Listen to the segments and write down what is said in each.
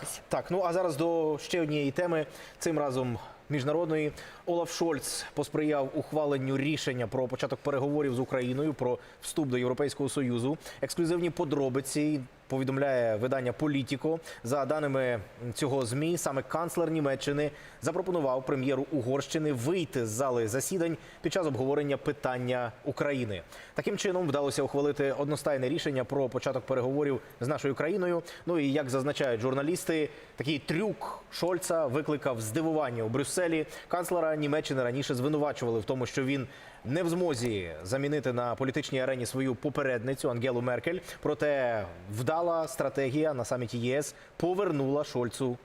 домовитися. Так, ну а зараз до ще однієї теми. Цим разом міжнародної Олаф Шольц посприяв ухваленню рішення про початок переговорів з Україною про вступ до Європейського союзу. Ексклюзивні подробиці повідомляє видання Політіко. За даними цього змі, саме канцлер Німеччини запропонував прем'єру Угорщини вийти з зали засідань під час обговорення питання України. Таким чином вдалося ухвалити одностайне рішення про початок переговорів з нашою країною. Ну і як зазначають журналісти, такий трюк Шольца викликав здивування у Брюсселі. Канцлера Німеччини раніше звинувачували в тому, що він не в змозі замінити на політичній арені свою попередницю Ангелу Меркель. Проте вдала стратегія на саміті ЄС повернула Шольцу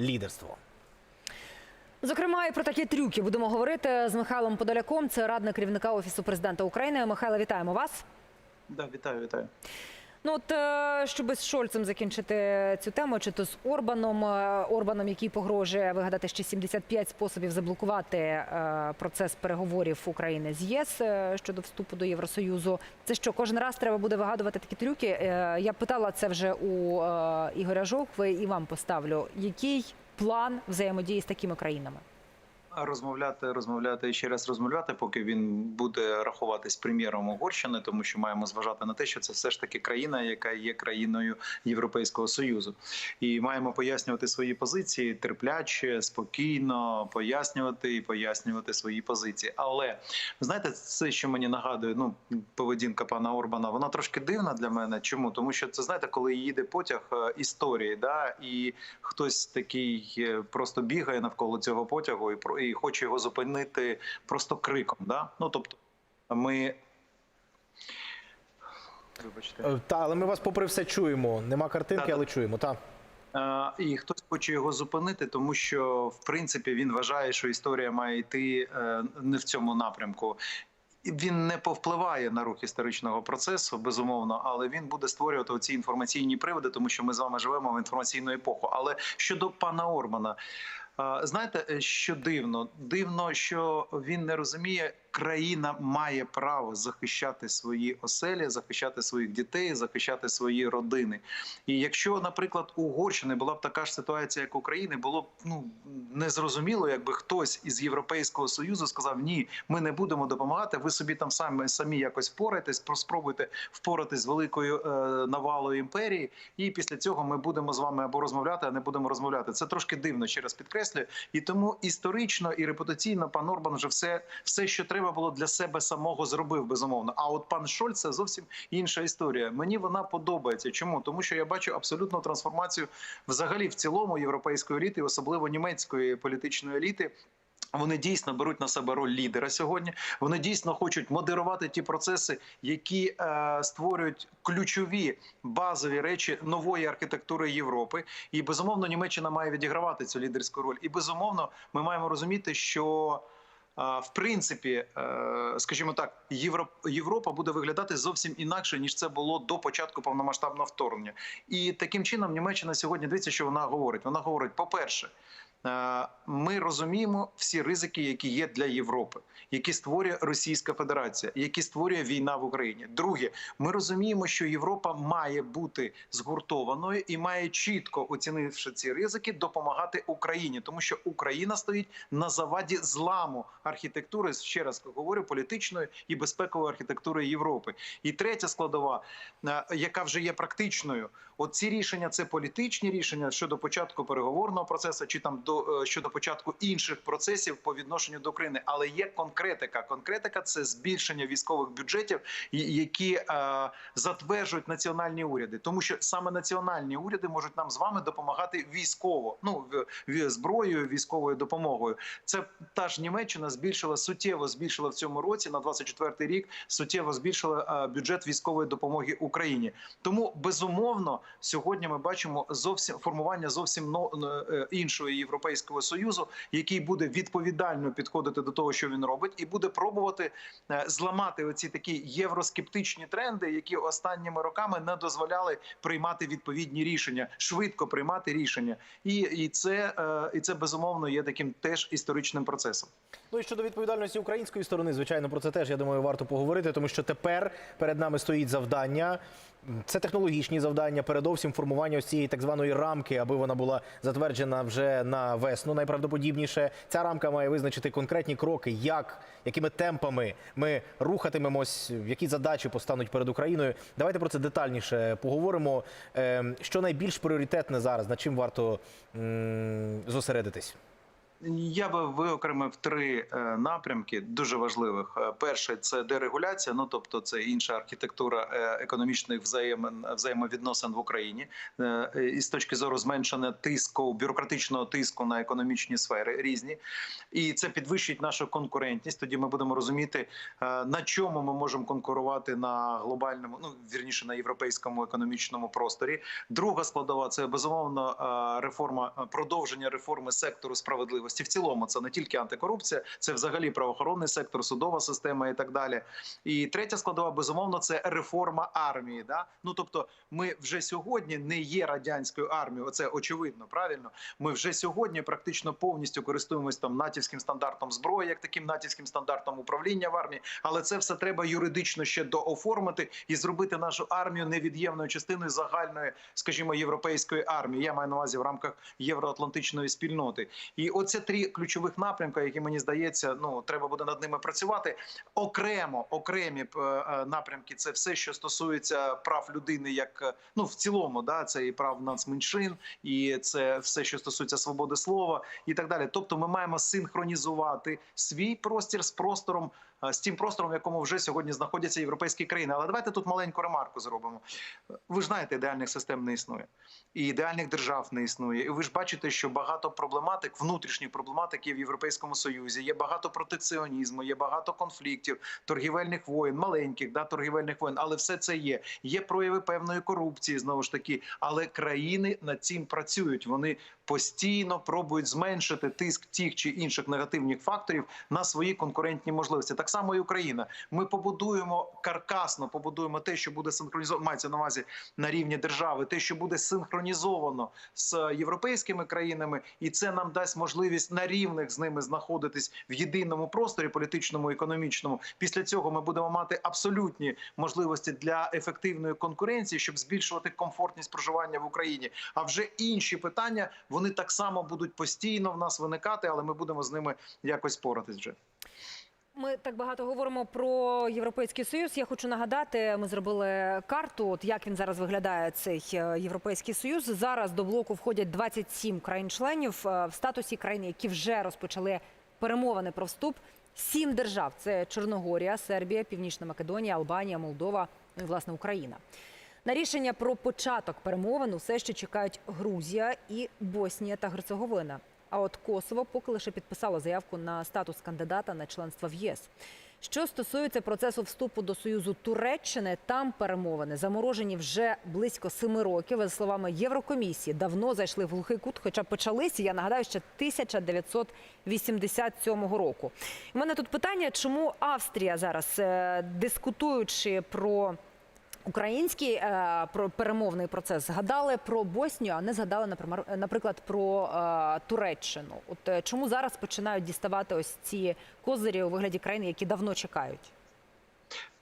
лідерство. Зокрема, і про такі трюки будемо говорити з Михайлом Подоляком. Це радник керівника офісу президента України. Михайло, вітаємо вас. Да, вітаю, вітаю. Ну от е, щоб з Шольцем закінчити цю тему, чи то з Орбаном, е, Орбаном, який погрожує вигадати ще 75 способів заблокувати е, процес переговорів України з ЄС щодо вступу до Євросоюзу. Це що кожен раз треба буде вигадувати такі трюки? Я питала це вже у Ігоря Жовкви і вам поставлю. Який план взаємодії з такими країнами? Розмовляти, розмовляти і ще раз розмовляти, поки він буде рахуватись прем'єром Угорщини, тому що маємо зважати на те, що це все ж таки країна, яка є країною Європейського союзу, і маємо пояснювати свої позиції терпляче, спокійно пояснювати і пояснювати свої позиції. Але знаєте, це що мені нагадує, ну поведінка пана Орбана, вона трошки дивна для мене. Чому? Тому що це знаєте, коли їде потяг е, історії, да і хтось такий е, просто бігає навколо цього потягу і і хоче його зупинити просто криком. Да? Ну тобто, ми. Вибачте. Е, Та, але ми вас попри все чуємо. Нема картинки, Та-та. але чуємо. Та. Е, І хтось хоче його зупинити, тому що в принципі він вважає, що історія має йти е, не в цьому напрямку. Він не повпливає на рух історичного процесу, безумовно, але він буде створювати ці інформаційні приводи, тому що ми з вами живемо в інформаційну епоху. Але щодо пана Орбана, е, знаєте, е, що дивно? Дивно, що він не розуміє, країна має право захищати свої оселі, захищати своїх дітей, захищати свої родини. І якщо, наприклад, у Угорщини була б така ж ситуація, як України, було б ну незрозуміло, якби хтось із Європейського союзу сказав: Ні, ми не будемо допомагати. Ви собі там самі самі якось впорайтесь, спробуйте впоратись з великою е, навалою імперії, і після цього ми будемо з вами або розмовляти, а не будемо розмовляти. Це трошки дивно, ще раз підкреслюю. І тому історично і репутаційно пан Орбан вже все, все, що треба було для себе самого, зробив безумовно. А от пан Шольц це зовсім інша історія. Мені вона подобається. Чому? Тому що я бачу абсолютну трансформацію взагалі в цілому європейської еліти, особливо німецької політичної еліти. Вони дійсно беруть на себе роль лідера сьогодні. Вони дійсно хочуть модерувати ті процеси, які е, створюють ключові базові речі нової архітектури Європи. І безумовно, Німеччина має відігравати цю лідерську роль. І безумовно, ми маємо розуміти, що. В принципі, е, скажімо так, Європа буде виглядати зовсім інакше ніж це було до початку повномасштабного вторгнення. І таким чином Німеччина сьогодні дивіться, що вона говорить. Вона говорить: по-перше, е, ми розуміємо всі ризики, які є для Європи, які створює Російська Федерація, які створює війна в Україні. Друге, ми розуміємо, що Європа має бути згуртованою і має чітко оцінивши ці ризики, допомагати Україні, тому що Україна стоїть на заваді зламу архітектури. Ще раз говорю, політичної і безпекової архітектури Європи. І третя складова, е, яка вже є практичною, от ці рішення це політичні рішення щодо початку переговорного процесу, чи там до е, щодо початку інших процесів по відношенню до України. Але є конкретика. Конкретика це збільшення військових бюджетів, які е, затверджують національні уряди, тому що саме національні уряди можуть нам з вами допомагати військово, ну зброєю, військовою допомогою. Це та ж Німеччина збільшила суттєво збільшила в цьому році на 24 рік. Суттєво збільшила е, бюджет військової допомоги Україні. Тому безумовно сьогодні ми бачимо зовсім формування зовсім но, е, іншого європейського союзу, який буде відповідально підходити до того, що він робить, і буде пробувати е, зламати оці такі євроскептичні тренди, які останніми роками не дозволяли приймати відповідні рішення, швидко приймати рішення, і, і це е, і це безумовно є таким теж історичним процесом. Ну і щодо відповідальності української сторони, звичайно, про це теж я думаю, варто поговорити, тому що тепер перед нами стоїть завдання. Це технологічні завдання, передовсім формування ось цієї так званої рамки, аби вона була затверджена вже на весну. Найправдоподібніше ця рамка має визначити конкретні кроки, як якими темпами ми рухатимемось, які задачі постануть перед Україною. Давайте про це детальніше поговоримо. Ем, Що найбільш пріоритетне зараз, над чим варто зосередитись? Я би виокремив три е, напрямки дуже важливих. Е, Перший це дерегуляція, ну тобто це інша архітектура е, економічних взаємин взаємовідносин в Україні, і з точки зору зменшення тиску, бюрократичного тиску на економічні сфери різні, і це підвищить нашу конкурентність. Тоді ми будемо розуміти, на чому ми можемо конкурувати на глобальному, ну вірніше на європейському економічному просторі. Друга складова це безумовно реформа продовження реформи сектору справедливості. В цілому це не тільки антикорупція, це взагалі правоохоронний сектор, судова система і так далі. І третя складова безумовно це реформа армії. Да? Ну тобто, ми вже сьогодні не є радянською армією. Оце очевидно, правильно. Ми вже сьогодні практично повністю користуємось там натівським стандартом зброї, як таким натівським стандартом управління в армії. Але це все треба юридично ще дооформити і зробити нашу армію невід'ємною частиною загальної, скажімо, європейської армії. Я маю на увазі в рамках євроатлантичної спільноти. І оце три ключових напрямка, які мені здається, ну треба буде над ними працювати. Окремо, окремі е, е, напрямки це все, що стосується прав людини, як е, ну в цілому, да, це і прав нацменшин, і це все, що стосується свободи слова, і так далі. Тобто, ми маємо синхронізувати свій простір з простором. З тим простором, в якому вже сьогодні знаходяться європейські країни, але давайте тут маленьку ремарку зробимо. Ви ж знаєте, ідеальних систем не існує, і ідеальних держав не існує. І ви ж бачите, що багато проблематик, внутрішніх проблематик є в Європейському Союзі. Є багато протекціонізму, є багато конфліктів, торгівельних воєн, маленьких да торгівельних воєн, але все це є. Є прояви певної корупції знову ж таки, але країни над цим працюють. Вони постійно пробують зменшити тиск тих чи інших негативних факторів на свої конкурентні можливості. Так само і Україна. Ми побудуємо каркасно, побудуємо те, що буде синхронізовано, мається на увазі на рівні держави, те, що буде синхронізовано з європейськими країнами, і це нам дасть можливість на рівних з ними знаходитись в єдиному просторі політичному і економічному. Після цього ми будемо мати абсолютні можливості для ефективної конкуренції, щоб збільшувати комфортність проживання в Україні. А вже інші питання вони так само будуть постійно в нас виникати, але ми будемо з ними якось поратись вже. Ми так багато говоримо про європейський союз. Я хочу нагадати, ми зробили карту. От як він зараз виглядає цей е, європейський союз. Зараз до блоку входять 27 країн-членів е, в статусі країн, які вже розпочали перемовини про вступ. Сім держав: це Чорногорія, Сербія, Північна Македонія, Албанія, Молдова, ну і власне Україна. На рішення про початок перемовин усе ще чекають Грузія і Боснія та Герцеговина. А от Косово поки лише підписало заявку на статус кандидата на членство в ЄС. Що стосується процесу вступу до Союзу Туреччини, там перемовини заморожені вже близько семи років. За словами Єврокомісії, давно зайшли в глухий кут, хоча почалися, я нагадаю, ще 1987 року. У мене тут питання, чому Австрія зараз, е, дискутуючи про Український е, про перемовний процес згадали про Боснію, а не згадали наприклад, про е, Туреччину. От е, чому зараз починають діставати ось ці козирі у вигляді країн, які давно чекають?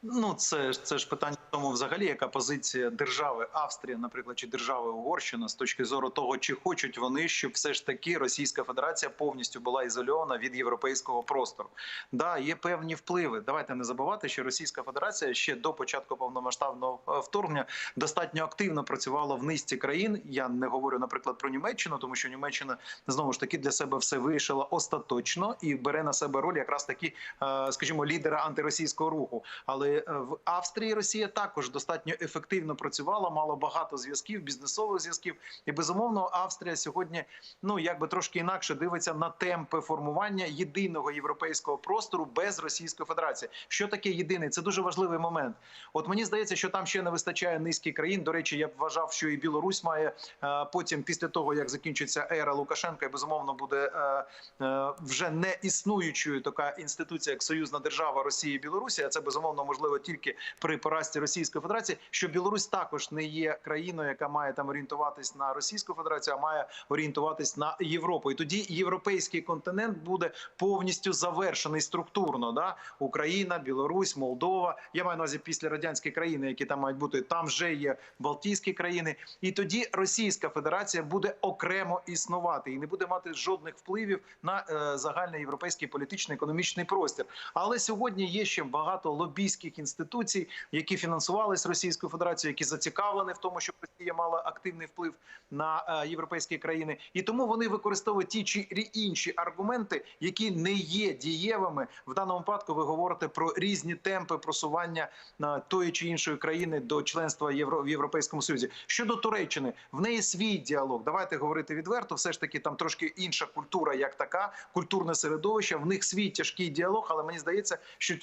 Ну, це це ж питання в тому, взагалі, яка позиція держави Австрія, наприклад, чи держави Угорщина з точки зору того, чи хочуть вони, щоб все ж таки Російська Федерація повністю була ізольована від європейського простору. Да, є певні впливи. Давайте не забувати, що Російська Федерація ще до початку повномасштабного е, вторгнення достатньо активно працювала в низці країн. Я не говорю, наприклад, про Німеччину, тому що Німеччина знову ж таки для себе все вирішила остаточно і бере на себе роль якраз таки, е, скажімо, лідера антиросійського руху. Але в Австрії Росія також достатньо ефективно працювала, мало багато зв'язків, бізнесових зв'язків. І безумовно, Австрія сьогодні ну якби трошки інакше дивиться на темпи формування єдиного європейського простору без Російської Федерації. Що таке єдиний? Це дуже важливий момент. От мені здається, що там ще не вистачає низки країн. До речі, я б вважав, що і Білорусь має е, потім, після того як закінчиться ера Лукашенка, і безумовно буде е, е, вже не існуючою така інституція, як союзна держава Росії і Білорусі. А це безумовно можливо можливо тільки при поразці Російської Федерації, що Білорусь також не є країною, яка має там орієнтуватись на Російську Федерацію, а має орієнтуватись на Європу. І тоді європейський континент буде повністю завершений структурно. Да? Україна, Білорусь, Молдова. Я маю на увазі після радянські країни, які там мають бути. Там вже є Балтійські країни, і тоді Російська Федерація буде окремо існувати і не буде мати жодних впливів на е, загальний європейський політичний економічний простір. Але сьогодні є ще багато лобійських інституцій, які фінансувались Російською Федерацією, які зацікавлені в тому, щоб Росія мала активний вплив на е, європейські країни, і тому вони використовують ті чи інші аргументи, які не є дієвими. В даному випадку ви говорите про різні темпи просування е, тої чи іншої країни до членства Євро в Європейському Союзі. Щодо Туреччини, в неї свій діалог. Давайте говорити відверто. Все ж таки, там трошки інша культура, як така, культурне середовище. В них свій тяжкий діалог, але мені здається, що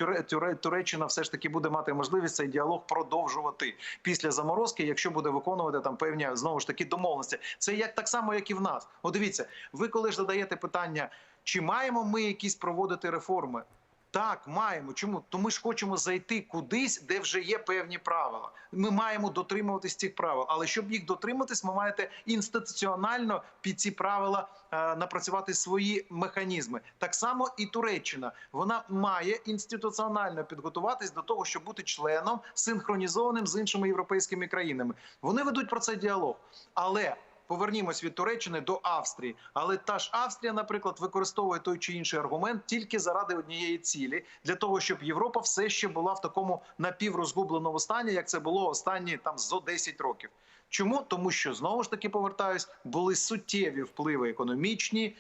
Туреччина все ж таки буде мати можливість цей діалог продовжувати після заморозки, якщо буде виконувати там певні знову ж таки домовленості. Це як так само, як і в нас. От дивіться, ви коли ж задаєте питання, чи маємо ми якісь проводити реформи? Так, маємо. Чому? То ми ж хочемо зайти кудись, де вже є певні правила. Ми маємо дотримуватись цих правил. Але щоб їх дотриматись, ми маєте інституціонально під ці правила е, напрацювати свої механізми. Так само і Туреччина. Вона має інституціонально підготуватись до того, щоб бути членом синхронізованим з іншими європейськими країнами. Вони ведуть про це діалог. Але Повернімось від Туреччини до Австрії, але та ж Австрія, наприклад, використовує той чи інший аргумент тільки заради однієї цілі для того, щоб Європа все ще була в такому напіврозгубленому стані, як це було останні там зо 10 років. Чому тому, що знову ж таки повертаюсь, були суттєві впливи економічні,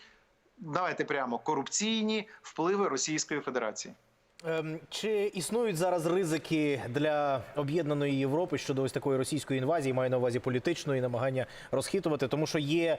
давайте прямо корупційні впливи Російської Федерації. Ем, Чи існують зараз ризики для об'єднаної Європи щодо ось такої російської інвазії, маю на увазі політичної намагання розхитувати, тому що є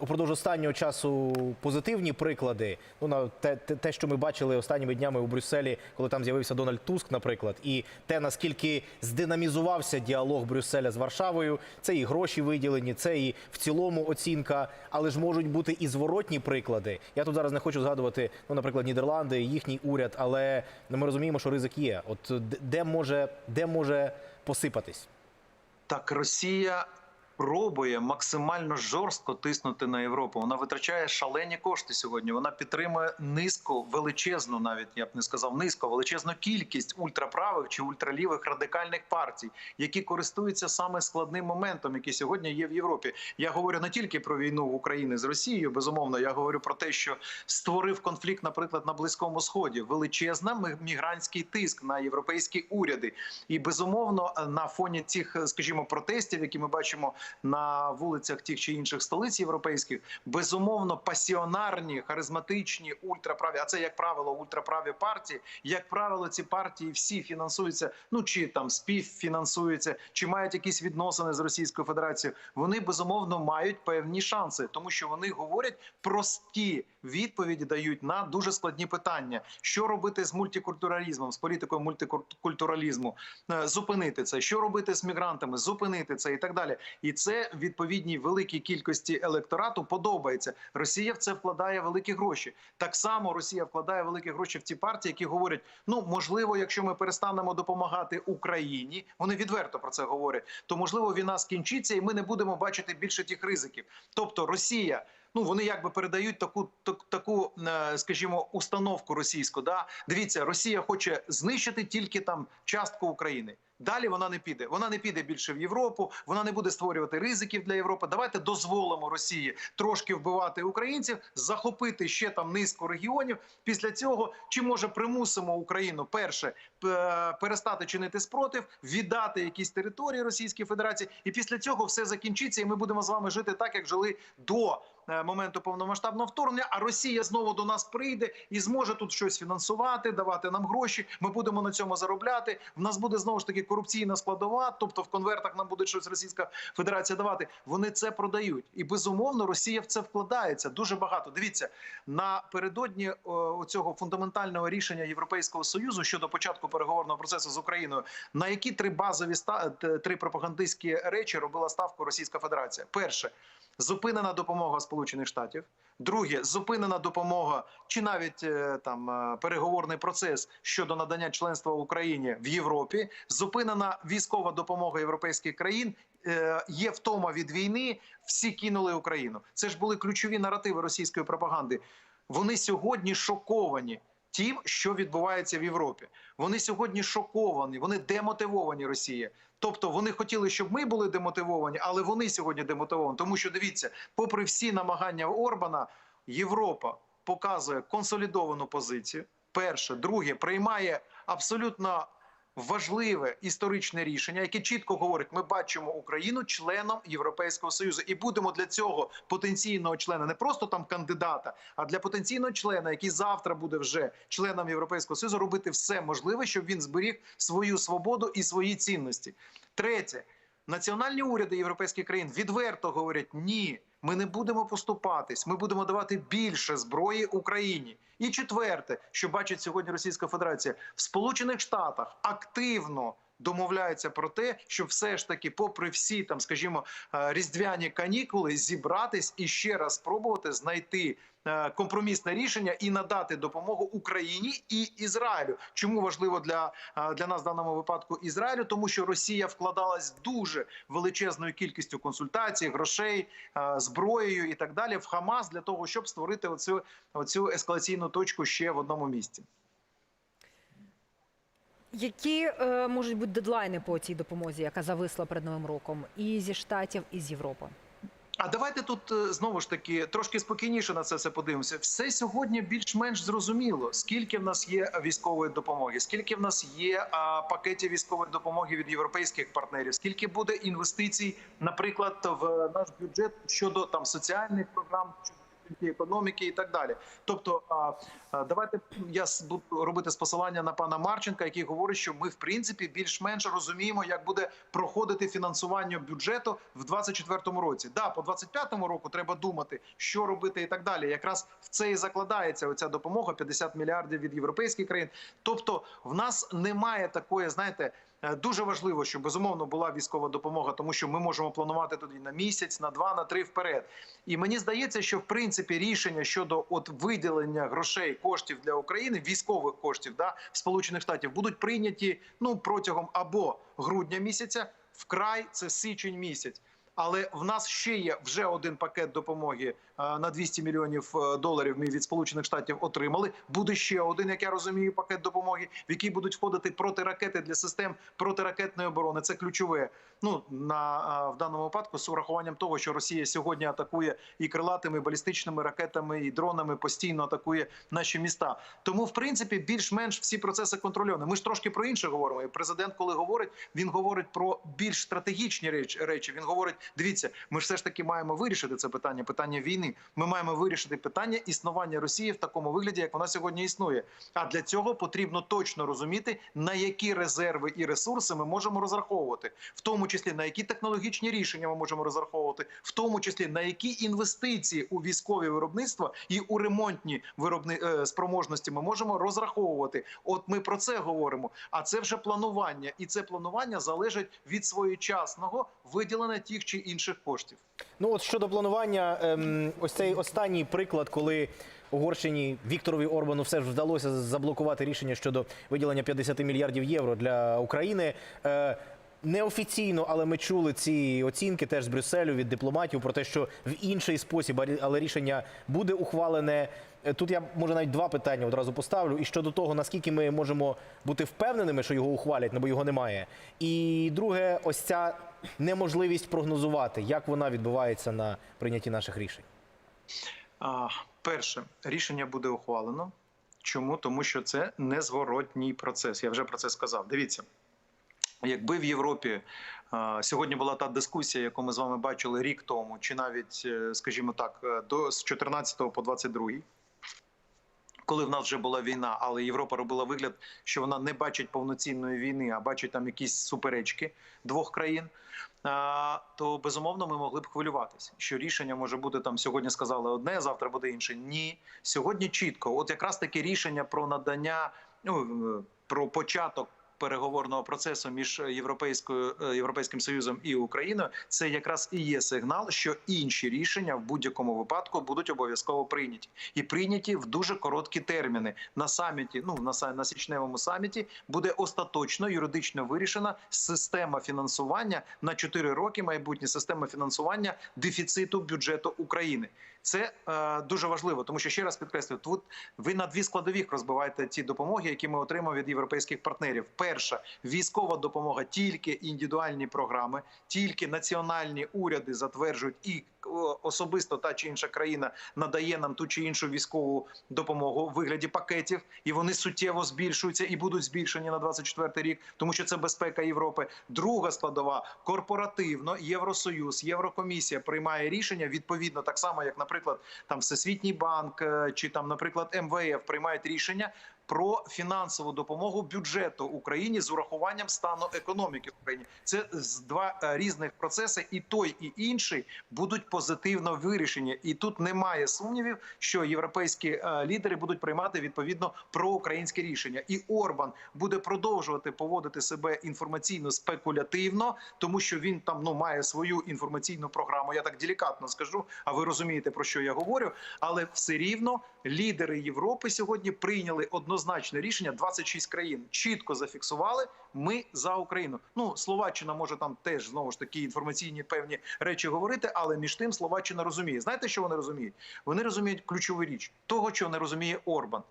упродовж останнього часу позитивні приклади. Ну на те, те, що ми бачили останніми днями у Брюсселі, коли там з'явився Дональд Туск, наприклад, і те наскільки здинамізувався діалог Брюсселя з Варшавою, це і гроші виділені, це і в цілому оцінка, але ж можуть бути і зворотні приклади. Я тут зараз не хочу згадувати, ну, наприклад, Нідерланди, їхній уряд, але ми розуміємо, що ризик є. От де може, де може посипатись? Так, Росія пробує максимально жорстко тиснути на Європу. Вона витрачає шалені кошти сьогодні. Вона підтримує низку, величезну, навіть я б не сказав низько, величезну кількість ультраправих чи ультралівих радикальних партій, які користуються саме складним моментом, який сьогодні є в Європі. Я говорю не тільки про війну в Україні з Росією, безумовно. Я говорю про те, що створив конфлікт, наприклад, на Близькому Сході. Величезна мігрантський тиск на європейські уряди, і безумовно на фоні цих, скажімо, протестів, які ми бачимо на вулицях тих чи інших столиць європейських, безумовно, пасіонарні, харизматичні, ультраправі, а це як правило ультраправі партії. Як правило, ці партії всі фінансуються, ну чи там співфінансуються, чи мають якісь відносини з Російською Федерацією. Вони безумовно мають певні шанси, тому що вони говорять прості відповіді дають на дуже складні питання: що робити з мультикультуралізмом, з політикою мультикультуралізму, Е, зупинити це, що робити з мігрантами, зупинити це і так далі. І це відповідній великій кількості електорату подобається. Росія в це вкладає великі гроші. Так само Росія вкладає великі гроші в ці партії, які говорять: ну можливо, якщо ми перестанемо допомагати Україні, вони відверто про це говорять, то можливо війна скінчиться, і ми не будемо бачити більше тих ризиків. Тобто Росія. Ну, вони якби передають таку так- таку, е, скажімо, установку російську. Да, дивіться, Росія хоче знищити тільки там частку України. Далі вона не піде. Вона не піде більше в Європу. Вона не буде створювати ризиків для Європи. Давайте дозволимо Росії трошки вбивати українців, захопити ще там низку регіонів. Після цього чи може примусимо Україну перше перестати чинити спротив, віддати якісь території Російської Федерації, і після цього все закінчиться, і ми будемо з вами жити так, як жили до е, моменту повномасштабного вторгнення. А Росія знову до нас прийде і зможе тут щось фінансувати, давати нам гроші. Ми будемо на цьому заробляти. В нас буде знову ж таки корупційна складова, тобто в конвертах нам буде щось Російська Федерація давати. Вони це продають, і безумовно Росія в це вкладається дуже багато. Дивіться напередодні о, цього фундаментального рішення Європейського союзу щодо початку переговорного процесу з Україною. На які три базові три пропагандистські речі робила ставку Російська Федерація? Перше зупинена допомога Сполучених Штатів. Друге, зупинена допомога чи навіть е, там е, переговорний процес щодо надання членства Україні в Європі. Зупинена військова допомога європейських країн. Е, Є втома від війни. Всі кинули Україну. Це ж були ключові наративи російської пропаганди. Вони сьогодні шоковані тим, що відбувається в Європі. Вони сьогодні шоковані, вони демотивовані Росія. Тобто вони хотіли, щоб ми були демотивовані, але вони сьогодні демотивовані. Тому що дивіться, попри всі намагання Орбана, Європа показує консолідовану позицію. Перше, друге, приймає абсолютно важливе історичне рішення, яке чітко говорить: ми бачимо Україну членом Європейського союзу, і будемо для цього потенційного члена, не просто там кандидата, а для потенційного члена, який завтра буде вже членом Європейського союзу, робити все можливе, щоб він зберіг свою свободу і свої цінності. Третє. Національні уряди європейських країн відверто говорять: ні, ми не будемо поступатись, ми будемо давати більше зброї Україні. І четверте, що бачить сьогодні Російська Федерація, в Сполучених Штатах активно домовляються про те, щоб все ж таки, попри всі там, скажімо, е, різдвяні канікули, зібратись і ще раз спробувати знайти е, компромісне рішення і надати допомогу Україні і Ізраїлю. Чому важливо для, е, для нас в даному випадку Ізраїлю? Тому що Росія вкладалась дуже величезною кількістю консультацій, грошей, зброєю і так далі в Хамас для того, щоб створити оцю, оцю ескалаційну точку ще в одному місці. Які е, можуть бути дедлайни по цій допомозі, яка зависла перед новим роком, і зі штатів, і з Європи? А давайте тут е, знову ж таки трошки спокійніше на це все подивимося. Все сьогодні більш-менш зрозуміло, скільки в нас є військової допомоги, скільки в нас є а, пакетів військової допомоги від європейських партнерів, скільки буде інвестицій, наприклад, в наш бюджет щодо там соціальних програм. Економіки і так далі, тобто давайте я буду робити з посилання на пана Марченка, який говорить, що ми в принципі більш-менш розуміємо, як буде проходити фінансування бюджету в 2024 році. Да, по 2025 року треба думати, що робити і так далі. Якраз в це і закладається оця допомога 50 мільярдів від європейських країн. Тобто, в нас немає такої, знаєте. Е, Дуже важливо, щоб безумовно була військова допомога, тому що ми можемо планувати тоді на місяць, на два, на три вперед. І мені здається, що в принципі рішення щодо от виділення грошей коштів для України, військових коштів, да Сполучених Штатів будуть прийняті ну протягом або грудня місяця, вкрай це січень місяць. Але в нас ще є вже один пакет допомоги е, на 200 мільйонів е, доларів. Ми від сполучених штатів отримали. Буде ще один, як я розумію, пакет допомоги, в який будуть входити протиракети для систем протиракетної оборони. Це ключове. Ну на е, в даному випадку з урахуванням того, що Росія сьогодні атакує і крилатими балістичними ракетами, і дронами постійно атакує наші міста. Тому, в принципі, більш-менш всі процеси контрольовані. Ми ж трошки про інше говоримо. І президент, коли говорить, він говорить про більш стратегічні реч- речі. Він говорить: дивіться, ми все ж таки маємо вирішити це питання, питання війни. Ми маємо вирішити питання існування Росії в такому вигляді, як вона сьогодні існує. А для цього потрібно точно розуміти, на які резерви і ресурси ми можемо розраховувати, в тому числі на які технологічні рішення ми можемо розраховувати, в тому числі на які інвестиції у військові виробництва і у ремонтні виробни е, спроможності ми можемо розраховувати. От ми про це говоримо. А це вже планування, і це планування залежить від своєчасного виділення тих чи інших коштів. Ну от щодо планування, ем, ось цей останній приклад, коли Угорщині Вікторові Орбану все ж вдалося заблокувати рішення щодо виділення 50 мільярдів євро для України. Е, Неофіційно, але ми чули ці оцінки теж з Брюсселю від дипломатів про те, що в інший спосіб, але- рішення буде ухвалене. Е, Тут я може навіть два питання одразу поставлю. І щодо того, наскільки ми можемо бути впевненими, що його ухвалять, бо його немає. І друге, ось ця неможливість прогнозувати, як вона відбувається на прийнятті наших рішень. Перше рішення буде ухвалено. Чому? Тому що це незворотній процес. Я вже про це сказав. Дивіться, якби в Європі сьогодні була та дискусія, яку ми з вами бачили рік тому, чи навіть, е, скажімо так, е, до з 14 по 22, коли в нас вже була війна, але Європа робила вигляд, що вона не бачить повноцінної війни, а бачить там якісь суперечки двох країн. То безумовно ми могли б хвилюватися, що рішення може бути там сьогодні сказали одне, завтра буде інше. Ні, сьогодні чітко. От якраз таке рішення про надання, ну е, про початок переговорного процесу між європейською е, європейським союзом і Україною, це якраз і є сигнал, що інші рішення в будь-якому випадку будуть обов'язково прийняті і прийняті в дуже короткі терміни. На саміті, ну на на січневому саміті, буде остаточно юридично вирішена система фінансування на 4 роки. Майбутня система фінансування дефіциту бюджету України. Це е, дуже важливо, тому що ще раз підкреслюю, тут ви на дві складових розбиваєте ті допомоги, які ми отримуємо від європейських партнерів. Перша військова допомога, тільки індивідуальні програми, тільки національні уряди затверджують і особисто та чи інша країна надає нам ту чи іншу військову допомогу у вигляді пакетів, і вони суттєво збільшуються і будуть збільшені на 24 рік, тому що це безпека Європи. Друга складова корпоративно Євросоюз, Єврокомісія приймає рішення відповідно так само, як, наприклад, там Всесвітній банк е, чи там, наприклад, МВФ приймають рішення. Про фінансову допомогу бюджету Україні з урахуванням стану економіки в Україні це два е, різних процеси, і той, і інший будуть позитивно вирішені. І тут немає сумнівів, що європейські е, лідери будуть приймати відповідно проукраїнське рішення. І Орбан буде продовжувати поводити себе інформаційно спекулятивно, тому що він там ну має свою інформаційну програму. Я так делікатно скажу. А ви розумієте про що я говорю? Але все рівно лідери Європи сьогодні прийняли однозначне рішення. 26 країн чітко зафіксували. Ми за Україну. Ну Словаччина може там теж знову ж таки інформаційні певні речі говорити, але між тим Словаччина розуміє. Знаєте, що вони розуміють? Вони розуміють ключову річ того, що не розуміє Орбан.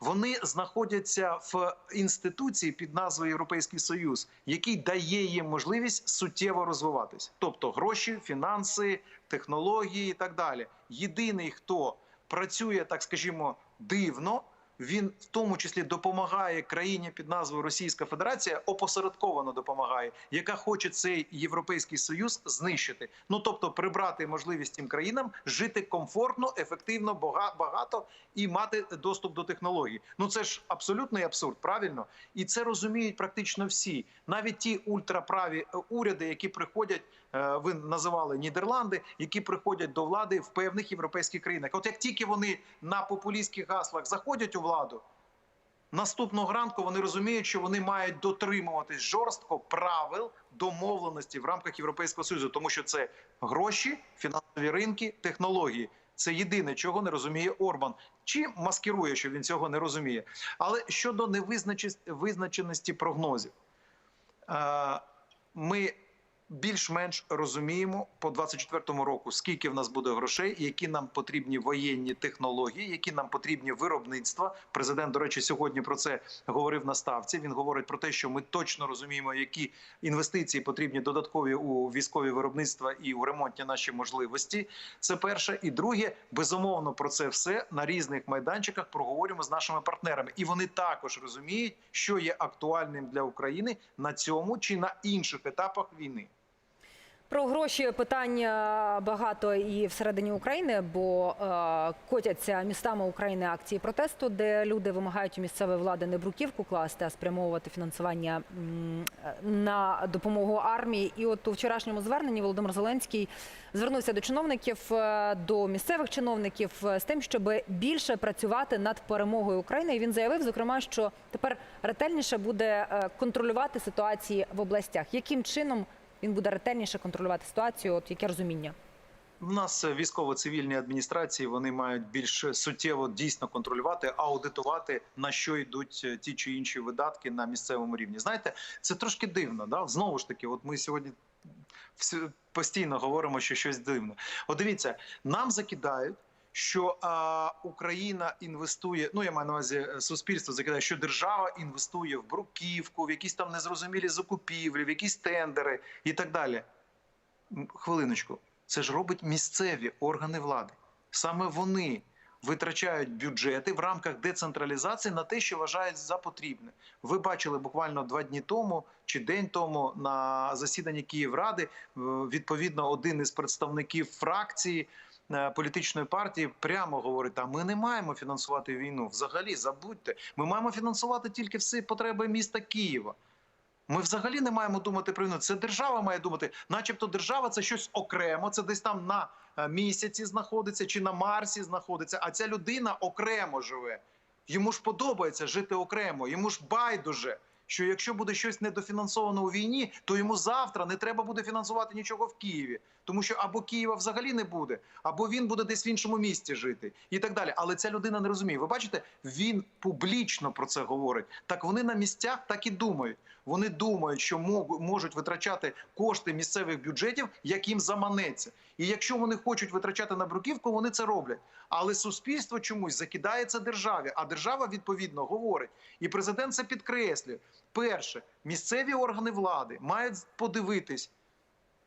Вони знаходяться в інституції під назвою Європейський Союз, який дає їм можливість суттєво розвиватися, тобто гроші, фінанси, технології і так далі. Єдиний, хто працює, так скажімо, дивно. Він в тому числі допомагає країні під назвою Російська Федерація, опосередковано допомагає, яка хоче цей європейський союз знищити. Ну тобто прибрати можливість цим країнам жити комфортно, ефективно, бага- багато і мати доступ до технологій. Ну це ж абсолютний абсурд, правильно? І це розуміють практично всі, навіть ті ультраправі е, уряди, які приходять. Е, Ви називали Нідерланди, які приходять до влади в певних європейських країнах. От як тільки вони на популістських гаслах заходять у владу, наступного ранку вони розуміють, що вони мають дотримуватись жорстко правил домовленості в рамках Європейського союзу, тому що це гроші, фінансові ринки, технології. Це єдине, чого не розуміє Орбан. Чи маскирує, що він цього не розуміє. Але щодо невизначеності прогнозів, е, ми більш-менш розуміємо по 24-му року, скільки в нас буде грошей, які нам потрібні воєнні технології, які нам потрібні виробництва. Президент, до речі, сьогодні про це говорив на ставці. Він говорить про те, що ми точно розуміємо, які інвестиції потрібні додаткові у військові виробництва і у ремонтні наші можливості. Це перше. І друге, безумовно, про це все на різних майданчиках проговорюємо з нашими партнерами, і вони також розуміють, що є актуальним для України на цьому чи на інших етапах війни. Про гроші питання багато і всередині України, бо е, котяться містами України акції протесту, де люди вимагають у місцевої влади не бруківку класти, а спрямовувати фінансування на допомогу армії. І от у вчорашньому зверненні Володимир Зеленський звернувся до чиновників, е, до місцевих чиновників е, з тим, щоб більше працювати над перемогою України. І він заявив, зокрема, що тепер ретельніше буде е, контролювати ситуації в областях. Яким чином він буде ретельніше контролювати ситуацію? От яке розуміння? У нас військово-цивільні адміністрації вони мають більш суттєво дійсно контролювати, аудитувати на що йдуть е, ті чи інші видатки на місцевому рівні. Знаєте, це трошки дивно. Да? Знову ж таки, от ми сьогодні постійно говоримо, що щось дивно. От дивіться, нам закидають. Що а, Україна інвестує, ну я маю на увазі е, суспільство закидає, що держава інвестує в бруківку, в якісь там незрозумілі закупівлі, в якісь тендери і так далі. Хвилиночку, це ж робить місцеві органи влади. Саме вони витрачають бюджети в рамках децентралізації на те, що вважають за потрібне. Ви бачили буквально два дні тому чи день тому на засіданні Київради. Відповідно, один із представників фракції політичної партії прямо говорить: а ми не маємо фінансувати війну. Взагалі забудьте, ми маємо фінансувати тільки всі потреби міста Києва. Ми взагалі не маємо думати про війну. Це держава має думати, начебто держава це щось окремо, це десь там на е, місяці знаходиться чи на Марсі знаходиться, а ця людина окремо живе. Йому ж подобається жити окремо, йому ж байдуже, що якщо буде щось недофінансовано у війні, то йому завтра не треба буде фінансувати нічого в Києві, тому що або Києва взагалі не буде, або він буде десь в іншому місті жити, і так далі. Але ця людина не розуміє. Ви бачите, він публічно про це говорить. Так вони на місцях так і думають. Вони думають, що можуть витрачати кошти місцевих бюджетів, як їм заманеться. І якщо вони хочуть витрачати на бруківку, вони це роблять. Але суспільство чомусь закидає це державі, а держава відповідно говорить. І президент це підкреслює. Перше, місцеві органи влади мають подивитись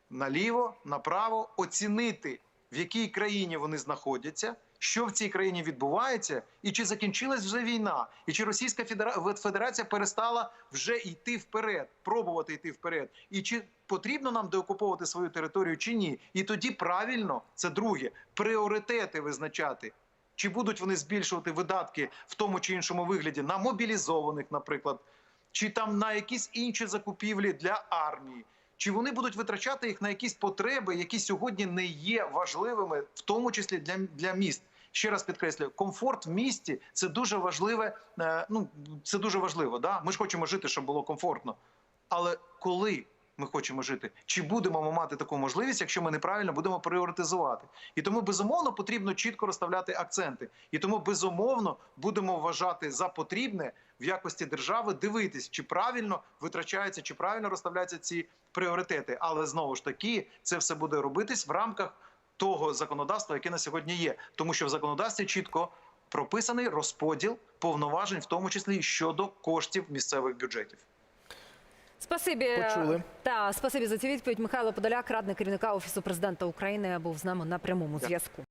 наліво, направо, оцінити, в якій країні вони знаходяться, що в цій країні відбувається, і чи закінчилась вже війна, і чи Російська Федера- Федерація перестала вже йти вперед, пробувати йти вперед, і чи потрібно нам деокуповувати свою територію чи ні. І тоді правильно це друге пріоритети визначати. Чи будуть вони збільшувати видатки в тому чи іншому вигляді на мобілізованих, наприклад, чи там на якісь інші закупівлі для армії, чи вони будуть витрачати їх на якісь потреби, які сьогодні не є важливими, в тому числі для, для міст. Ще раз підкреслюю, комфорт в місті це дуже важливе. е, Ну це дуже важливо. Да? Ми ж хочемо жити, щоб було комфортно. Але коли ми хочемо жити, чи будемо ми мати таку можливість, якщо ми неправильно будемо пріоритизувати? І тому безумовно потрібно чітко розставляти акценти. І тому безумовно будемо вважати за потрібне в якості держави дивитись, чи правильно витрачаються, чи правильно розставляються ці пріоритети. Але знову ж таки, це все буде робитись в рамках того законодавства, яке на сьогодні є, тому що в законодавстві чітко прописаний розподіл повноважень, в тому числі щодо коштів місцевих бюджетів. Спасибі. Почули. Та спасибі за цю відповідь. Михайло Подоляк, радник керівника офісу президента України, був з нами на прямому зв'язку.